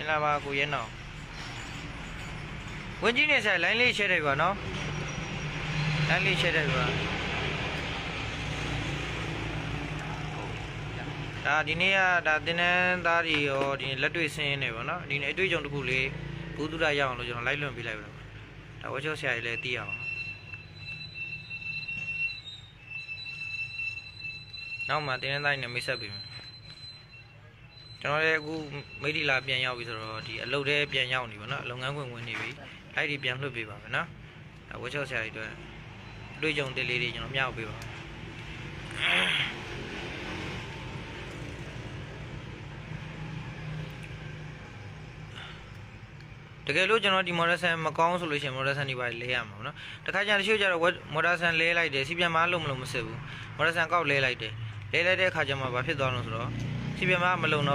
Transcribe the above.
င်္ဂလာပါကိုရဲနောင်ဝင်ကြီးနေဆိုင်လိုင်းလေးရှဲတယ်ပါနော်လိုင်းလေးရှဲတယ်ပါဒါဒီနေ့ကဒါတင်းတန်းသားတွေရောဒီလက်တွေ့ဆင်းနေပါနော်ဒီနေ့အတွေ့အကြုံတစ်ခုလေးဘူးသူရရအောင်လို့ကျွန်တော်လိုက်လွန်ပေးလိုက်ပါတော့ဒါဝတ်ချောဆရာကြီးလည်းသိရအောင်နောက်မှတင်းတန်းသားတွေနဲ့မိတ်ဆက်ပေးမယ် ကျွန်တော်လည်းအခုမိထီလာပြန်ရောက်ပြီဆိုတော့ဒီအလုပ်ထဲပြန်ရောက်နေပါတော့လုပ်ငန်းခွင်ဝင်နေပြီလိုက်ဒီပြန်လွှတ်ပေးပါမယ်နော်ဒါဝတ်ချောက်ဆရာကြီးတို့အတွေ့အကြုံတစ်လေးတွေကျွန်တော်မျှဝေပေးပါမယ်တကယ်လို့ကျွန်တော်ဒီမော်ဒယ်ဆန်မကောင်းဆိုလို့ရှိရင်မော်ဒယ်ဆန်ဒီပါလဲရမှာပေါ့နော်တခါကျတချို့ကျတော့မော်ဒယ်ဆန်လဲလိုက်တယ်စီပြန်မလို့မလို့မစစ်ဘူးမော်ဒယ်ဆန်ကောက်လဲလိုက်တယ်လဲလိုက်တဲ့အခါကျမှဘာဖြစ်သွားလို့ဆိုတော့စီပြန်မမလုံတော့